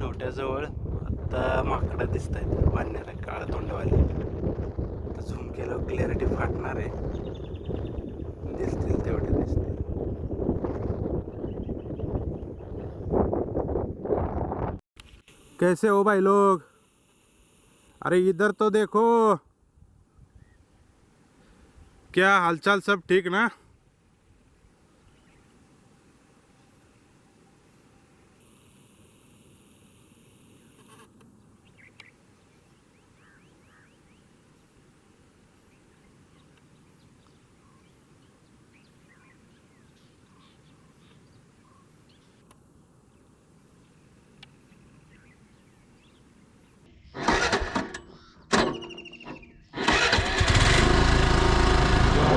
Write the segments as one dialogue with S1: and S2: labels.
S1: कवट्याजवळ आता माकडं दिसत आहेत वाढणार आहे काळा तोंडवाली. झूम केलं क्लॅरिटी फाटणार आहे. दिसतील तेवढे दिसतील. कैसे हो भाई लोग? अरे इधर तो देखो। क्या हालचाल सब ठीक ना?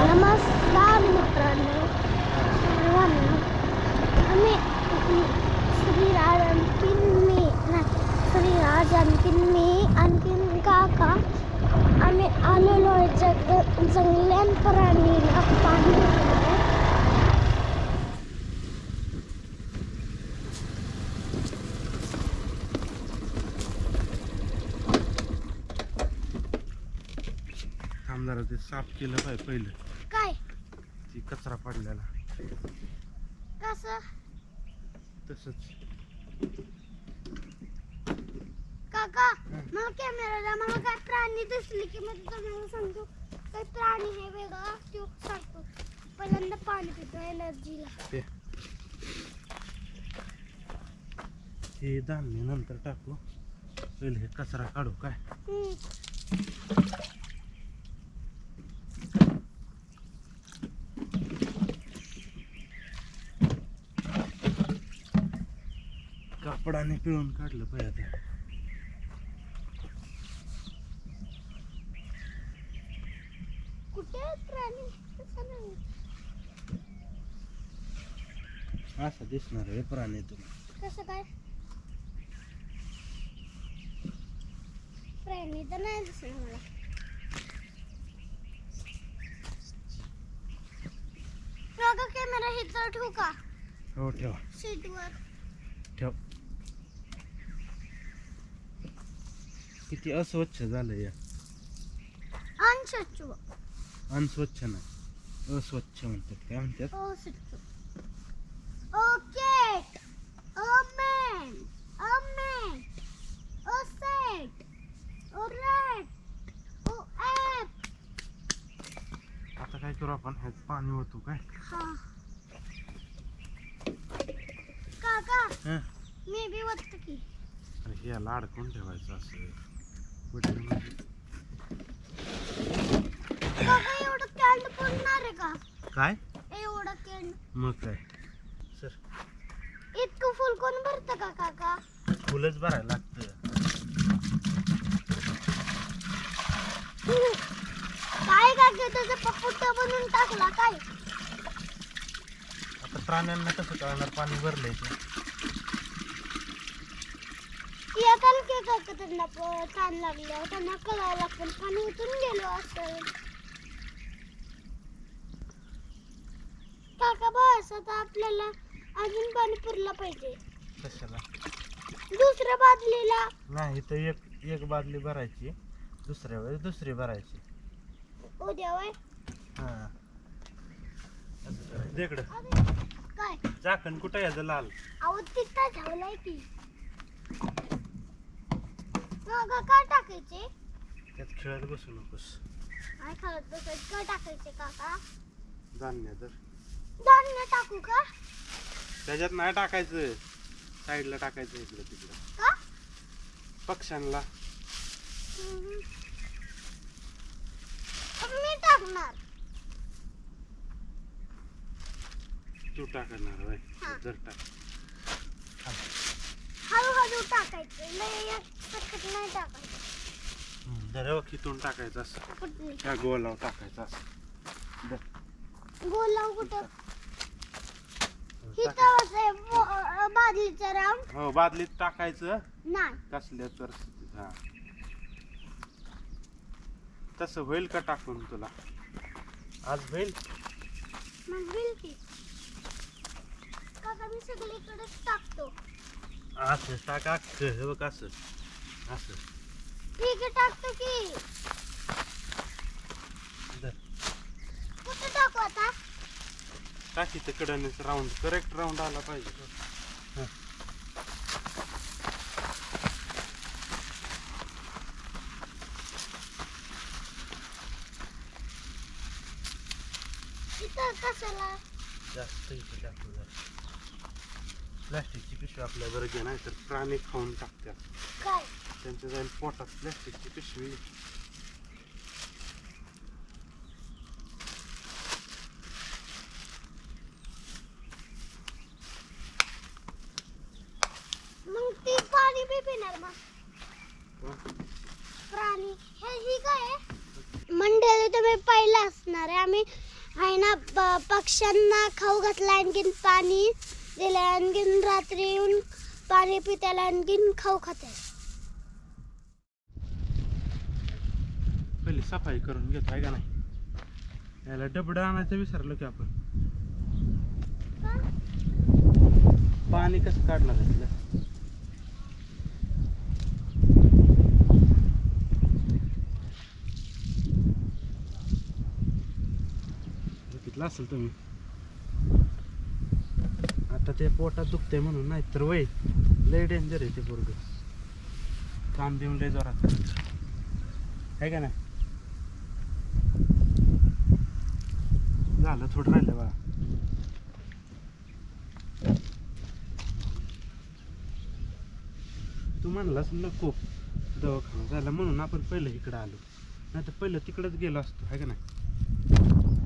S2: नमस्कार मित्रांनो सर्वांना आम्ही श्रीराज आणखीन मी नाही श्रीराज आणखीन मी आणखीन काका आम्ही आलेलो आहे जग जंगल्यान प्राणीला पाणी
S1: आमदाराचे साफ केलं पाहिजे पहिलं. ती कचरा पडलेला.
S2: कसं?
S1: तसंच.
S2: काका मला कॅमेराला मला काय प्राणी दिसली की मी तुम्हाला सांगतो. काय प्राणी हे वेगळा तो सांगतो. पहिल्यांदा पाणी पितो एलर्जीला
S1: ते. हे धान्य नंतर टाकू. पहिले हे कचरा काढू काय? कापडाने पिळून काढलं पाहिजे आता.
S2: कुठे आहेत प्राणी? कसं नाही
S1: असं दिसणार आहे प्राणी तुम्ही
S2: कसं काय? प्राणी तर नाही दिसणार मला. कॅमेरा हे तर ठेवू का?
S1: हो ठेवा.
S2: सीटवर
S1: किती अस्वच्छ झालं या. अनस्वच्छ नाही. अस्वच्छ म्हणतात काय म्हणतात?
S2: ओ स्वच्छ ओ केट ओ मॅन ओ मॅन ओ सेट ओ रॅट ओ ॲप
S1: आता काय करू आपण? ह्यात पाणी होतो काय?
S2: हा. काका
S1: हं?
S2: मी बी वाटतं की.
S1: अरे हे लाड कोण ठेवायचं असं
S2: एवढं कॅन्ड पडणार आहे का?
S1: काय?
S2: एवढं कॅन्ड
S1: मग काय? सर.
S2: इतकं फुल कोण भरतं का काका?
S1: फुलच भरायला लागतं.
S2: काय काका त्याचा पपुट्टा बनवून टाकला काय?
S1: आता प्राण्यांना कसं कळणार? पाणी भरलंय ते.
S2: की काका त्यांना प- ताण लागल्यावर त्यांना कळायला पण पाणी उतरून गेलो असं काका बस आता आपल्याला अजून पाणी पुरलं पाहिजे.
S1: कशाला?
S2: दुसऱ्या बादलीला.
S1: नाही तर एक एक बादली भरायची. दुसऱ्या वेळेस दुसरी भरायची.
S2: उद्या वय
S1: हा. इकडं
S2: अरे, काय?
S1: झाकण कुठं याचं लाल?
S2: अहो तिथं ठेवलाय की. मग काय टाकायचे.
S1: त्यात खेळत बसू नकोस.
S2: काय खात बसायचं. काय टाकायचे काका
S1: धान्य तर.
S2: धान्य टाकू का?
S1: त्याच्यात नाही टाकायचं. साईडला टाकायचं इकडं तिकडं.
S2: का?
S1: पक्ष्यांना
S2: हम्म. पण मी टाकणार.
S1: तू टाकणार होय.
S2: हा.
S1: जर टाक.
S2: हळूहळू टाकायचं. लय नाही टाकायचं.
S1: असं.
S2: कुठली
S1: त्या गोलाव टाकायचं असं.
S2: गोलाव कुठं. हिथं बादलीचा
S1: हो बादलीत टाकायचं.
S2: नाही.
S1: कसल्या परिस्थितीत हा. तसं होईल का टाकून तुला? आज होईल?
S2: मग होईल की. काका मी सगळीकडेच टाकतो.
S1: असं टाक अख्खं हे बघ असं. असं.
S2: ठीक आहे टाकतो की.
S1: धर.
S2: कुठं टाकू आता?
S1: टाकी तर कडनेच राऊंड करेक्ट राऊंड आला पाहिजे. हं.
S2: इथं कशाला?
S1: जास्त इथे टाकू जरा. प्लॅस्टिकची पिशवी आपल्या गरजे नाही तर प्राणी खाऊन टाकतात.
S2: काय?
S1: त्यांच्या जाईल पोटात प्लॅस्टिकची पिशवी
S2: मग ती पाणी बी पिणार मग
S1: हं.
S2: प्राणी हे ही काय आहे? मंडळी तुम्ही पाहिलं असणार आहे आम्ही आहे ना प- पक्ष्यांना खाऊ घातलं आणखीन पाणी दिलं आणखीन रात्री येऊन पाणी पिताला आणखीन खाऊ खाते
S1: सफाई करून घेतो आहे का नाही? याला डबडं आणायचं विसरलो की आपण. पाणी कसं काढणार आहे बघितलं असेल तुम्ही? आता ते पोटात दुखते म्हणून नाही तर वय. लय डेंजर आहे ते पोरग. काम देऊन लय जोरात आहे का नाही? झालं थोडं राहिलं बा तू म्हणलास नको दवाखाना झाला म्हणून आपण पहिलं इकडं आलो. नाही तर पहिलं तिकडंच गेलो असतो आहे का नाही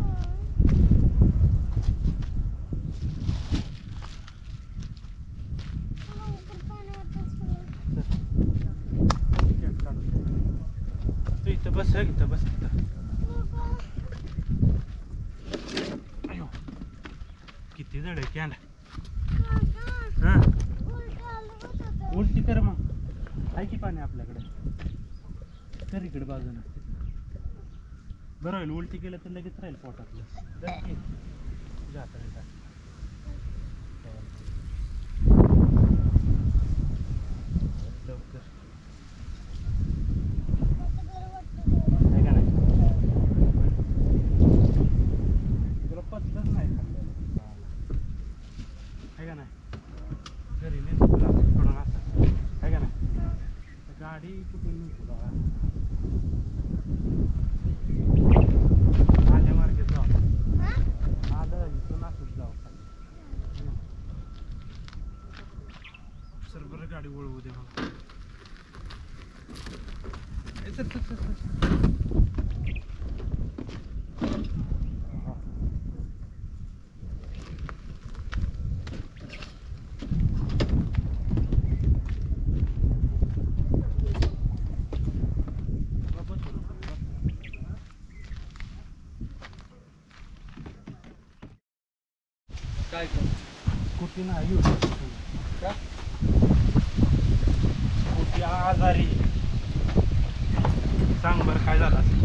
S1: तू इथं बस हं, इथं बस इथं अयो किती जड आहे कॅन्ड हा. उलटी कर मग. आहे की पाणी आपल्याकडे? कर इकडे बाजूला बरं होईल उलटी केलं तर लगेच राहील पोटातलं. कर 谁不遵守守道啊
S3: काय
S1: कुठे नाही
S3: का?
S1: कुठे आजारी सांग बरं काय झालं असेल?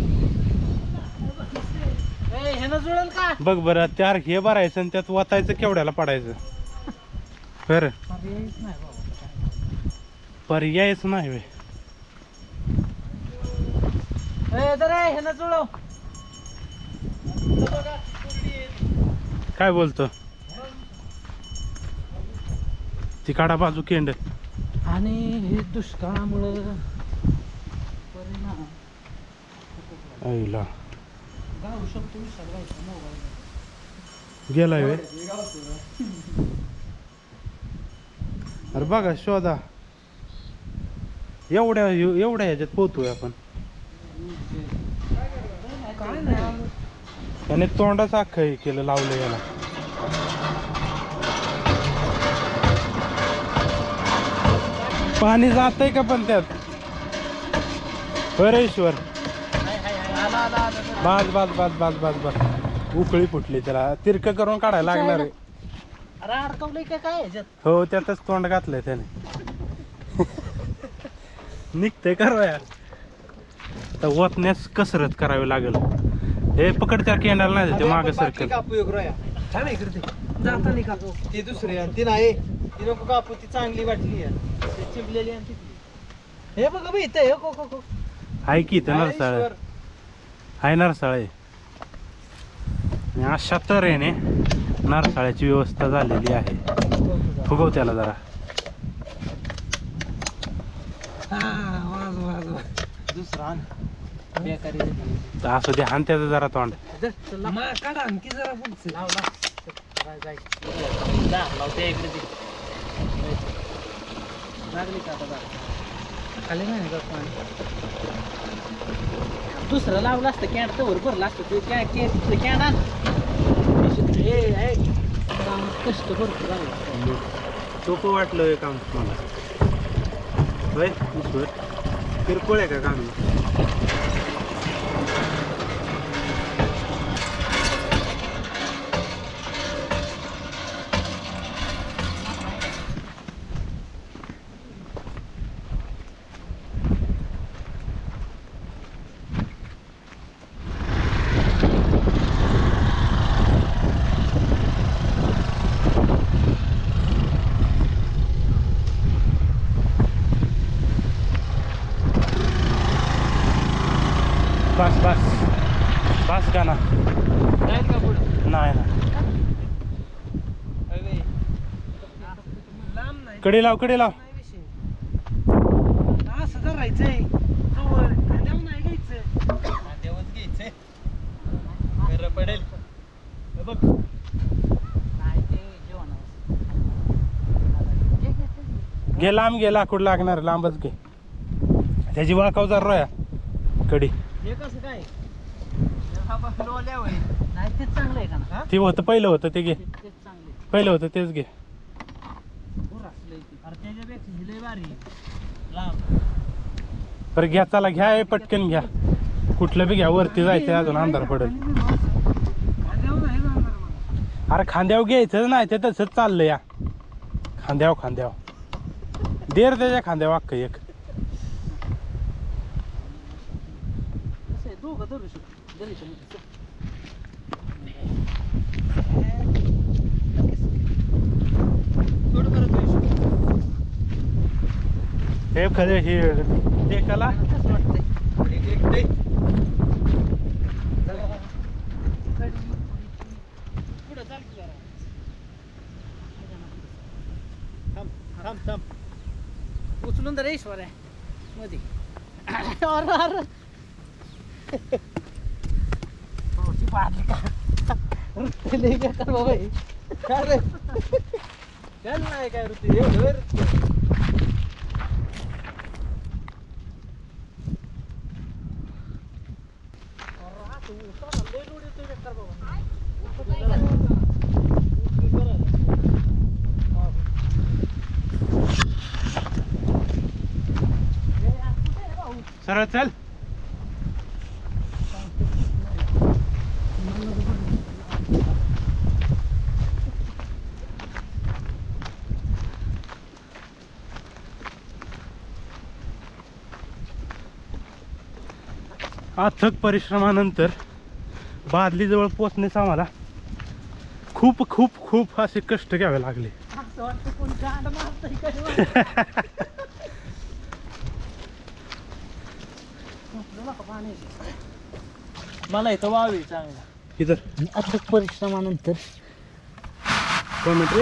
S3: ए ह्यानं जुळेल का?
S1: बघ बरं त्यार हे भरायचं आणि त्यात वाचायचं केवढ्याला पडायचं? बरं.
S3: पर्यायच नाही बाबा
S1: पर्यायच नाही वे
S3: ए तर ह्यानं जुळव.
S1: काय बोलतो? ती काढा बाजू केंड.
S3: आणि हे दुष्काळामुळं परिणाम
S1: आईला.
S3: शकतो मोबाईल
S1: गेलाय वे अरे बघा शोधा. एवढ्या एवढ्या ह्याच्यात पोहतोय आपण. त्याने तोंडाच अख्खं हे केलं लावलं याला. पाणी जातंय का पण त्यात?
S3: आला
S1: बाज बाज बाज बाज बाज बाज. उकळी फुटली त्याला. तिरक करून काढायला लागणार आहे.
S3: अरे अडकवलंय का काय ह्याच्यात
S1: हो त्यातच तोंड घातलंय त्याने. निघतंय करो यार तर वतण्यास कसरत करावी लागेल. हे पकड त्या केंडाला नाही ते माग सरकल.
S3: जाता दुसरे ते नाही. ती नको कापू ती चांगली वाटली आहे. चिपलेली आणि तिथली. हे बघ बी इथं हे को को को
S1: आहे की इथं नरसाळ. आहे नरसाळ. आहे अशा तऱ्हेने नरसाळ्याची व्यवस्था झालेली आहे. फुगव त्याला जरा.
S3: हा, वाज, वाज, वाज. दुसरा
S1: असू दे हान त्याचं जरा तोंड.
S3: दे, चल, लाव.
S4: काढा आणखी जरा
S3: लाव, लाव. चल, जाय, जाय. जा, लाव, ते इकडे दे. लागली का आता. खाली नाही जात पाणी. दुसरं लावलं असतं कॅन तर भरलं असतं ते कॅ कॅ कॅन आण ए, ए. कामात कष्ट भरपूर आहे.
S1: सोपं वाटलं हे काम तुम्हाला होय ईश्वर किरकोळ आहे का काम बस बस बस का ना
S3: जाईल का पुढं
S1: नाही ना
S3: अरे,
S4: लांब नाही
S1: कडी लाव कडी लाव.
S4: नाही जवळ खांद्यावर घ्यायचं.
S3: खांद्यावरच घ्यायचंय. बरं पडेल. हे बघ. नाही ते
S1: घे लांब घे लाकूड लागणार लांबच घे. त्याची वाकाव जर रोया कडी.
S3: हे कसं काय? लोल्या होय नाही तेच चांगलं आहे का ना?
S1: ते होतं पहिलं होतं ते घे.
S3: तेच चांगलं आहे.
S1: पहिलं होतं तेच घे.
S3: असलंय
S1: बरं घ्या चला घ्या हे पटकन घ्या. कुठलं बी घ्या वरती जायचं अजून अंधार पडेल अरे खांद्याव घ्यायचं नाही ते तसंच चाललं या. खांद्याव खांद्याव देर त्याच्या खांद्याव अख्खं एक.
S3: दोघं धरू शकतो धरू शकतो सोड बरं तू हिशोब.
S1: हे खरे हे टेकाला
S3: कसं वाटतंय एक- एक- एक. पुढं चाल की जरा. खरे हे एकाला उचलून तर ईश्वर आहे. मध्ये. अरे अरे. पावशी बाबा हे. काय काय नाही काय ऋतू हे धर. अरे हा तू उसाला लई लोड येतोय बेकार बाबा. उचलून करा. हा. हे यार, कुठे आहे भाऊ?
S1: सरळ चल. अथक परिश्रमानंतर बादलीजवळ पोचण्यास आम्हाला खूप खूप खूप असे कष्ट घ्यावे लागले
S3: असं वाटतं कोण गांड मारतंय काय मारतंय. संपलं बा का पाणी? मला इथं वावी चांगला.
S1: इथं
S3: अथक परिश्रमानंतर
S1: कमेंट.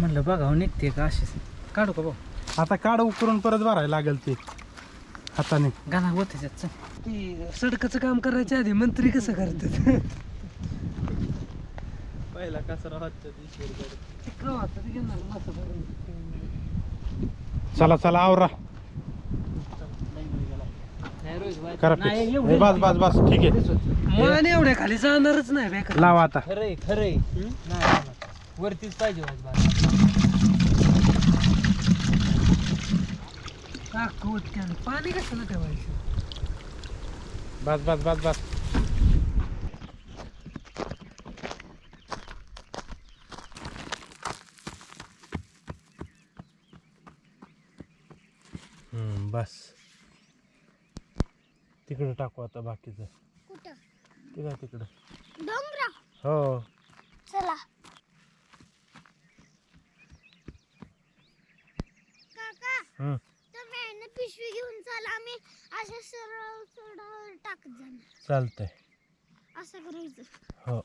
S3: म्हणलं बघा निघते का अशीच. काढू का भाऊ?
S1: आता काढ उकरून परत भरायला लागेल ते. हाताने.
S3: गाणा होते त्याच
S4: ती सडकाचं काम करायच्या आधी मंत्री कसं करतात?
S3: पहिला कचरा
S1: चला चला आवरा. करा fix. हे बस बस बस. ठीक आहे.
S4: मला एवढ्या खाली जाणारच नाही बेकार
S1: लावा आता.
S3: खरंय खरंय नाही वरतीच पाहिजे बाबा.
S4: दाखवत त्यानं. पाणी कशाला ठेवायचं?
S1: बस बस बस बस हम्म, बस तिकडं टाकू आता बाकीचं.
S2: कुठं?
S1: ते काय तिकडं.
S2: डोंगरा
S1: हो.
S2: चला. काका
S1: हं,
S2: तुम्ही आहे ना पिशवी घेऊन चला आम्ही अशा सरळ सरळ टाकत जाणार.
S1: चालतंय
S2: असं करायचं
S1: हो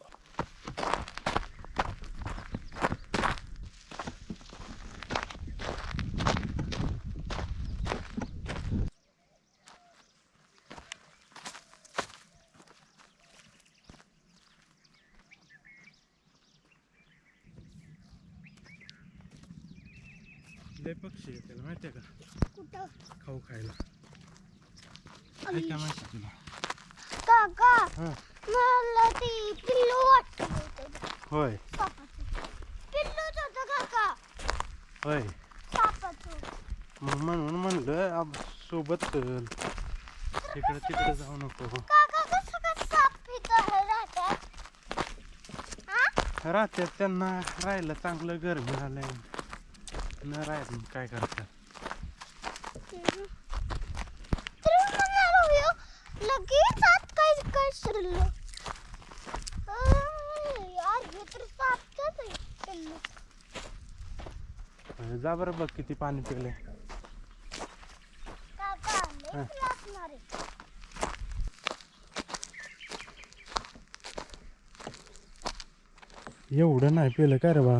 S1: लय पक्षी येतील माहितीये का?
S2: कुठं?
S1: खाऊ खायला. काय काय माहिती तुला.
S2: काका
S1: हा.
S2: मला ती पिल्लू वाटत
S1: होय.
S2: पिल्लूच होतं काका.
S1: होय.
S2: सापाचं
S1: मग म्हणून म्हणलं आप- सोबत चल. इकडे तिकडे जाऊ नको.
S2: काका कसं काय साप इथं राहतात? हा
S1: राहत्यात त्यांना राहायला चांगलं घर मिळालंय. न राहत मग काय करतात
S2: लगेच आत काय काय शिरलं यार हे तर सापच
S1: जा बरं बघ किती पाणी पिले
S2: काका लागणार आहे
S1: एवढं नाही पिलं काय रे बा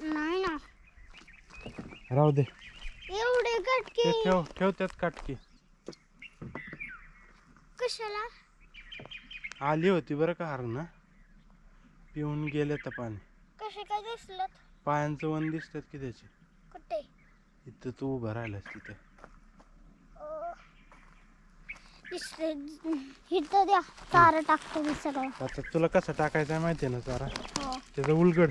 S2: नाही ना
S1: राहू दे.
S2: एवढे
S1: ते
S2: गटके
S1: ठेव ठेव त्यात काटकी.
S2: कशाला?
S1: आली होती बरं का हर ना पिऊन गेले तर पाणी.
S2: कसे काय दिसलं
S1: पायांचं वन दिसतात की त्याचे?
S2: कुठे?
S1: इथं तू उभं राहिलास तिथे.
S2: अं, दिसले इथं द्या. चारा टाकतो मी सगळं.
S1: आता तुला कसं टाकायचं आहे माहिती आहे ना सारा
S2: हो.
S1: त्याचं उलगड.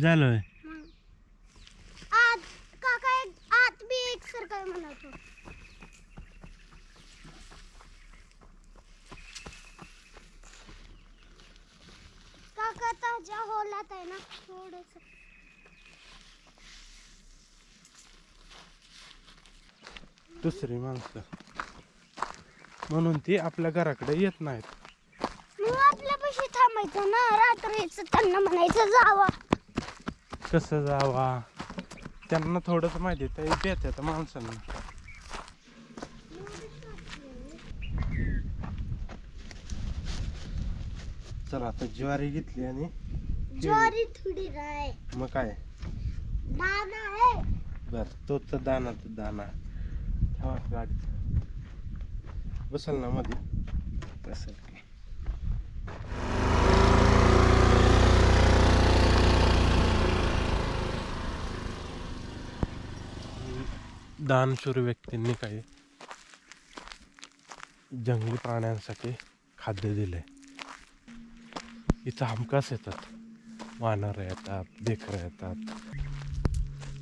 S1: झालं.
S2: आत काका एक आत बी एक काका ताज्या होलात आहे ना थोडस.
S1: दुसरी माणसं. म्हणून ती आपल्या घराकडे येत नाहीत.
S2: मग आपल्यापाशी थांबायचं ना रात्रीच त्यांना म्हणायचं जावा.
S1: कसं जावा? त्यांना थोडंसं माहिती ते देतात माणसांना. चला आता ज्वारी घेतली आणि
S2: ज्वारी थोडी राय.
S1: मग काय?
S2: दाना आहे.
S1: बर तोच तर दाना तर दाना ठेवा गाडीत. बसल ना मध्ये बसल दानशूर व्यक्तींनी काही जंगली प्राण्यांसाठी खाद्य दिले इथं हमखास येतात. वानर येतात देखरं येतात.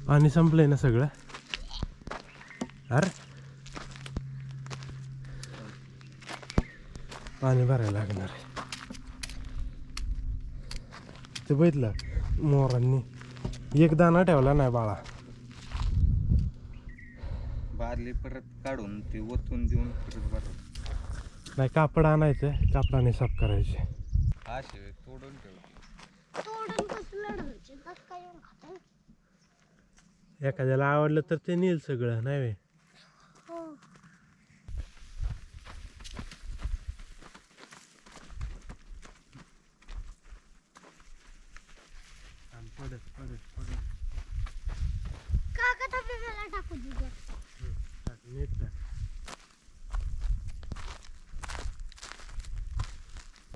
S1: पाणी संपलंय ना सगळं? अरे! पाणी भरायला लागणार आहे. ते बघितलं मोरांनी. एक दाना ठेवला नाही बाळा.
S3: बारली परत काढून ते ओतून देऊन परत भरत
S1: नाही कापड आणायचं कापडाने साफ करायचे.
S3: असे तोडून ठेवते.
S2: तोडून कसं लढवायचे? कसं काय येऊन खाताय
S1: एखाद्याला आवडलं तर ते नेईल सगळं नाही व्हय?
S2: हो.
S1: आणि पडत पडत पडत.
S2: काका मला टाकू
S1: टाक.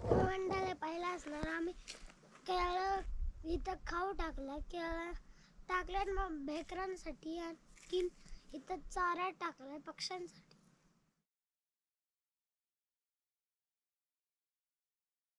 S2: मंडळ पहिला असणार आम्ही केळं इथं खाऊ टाकला केळं टाकल्यात मग बेकरांसाठी आणखीन इथं चारा टाकलाय पक्ष्यांसाठी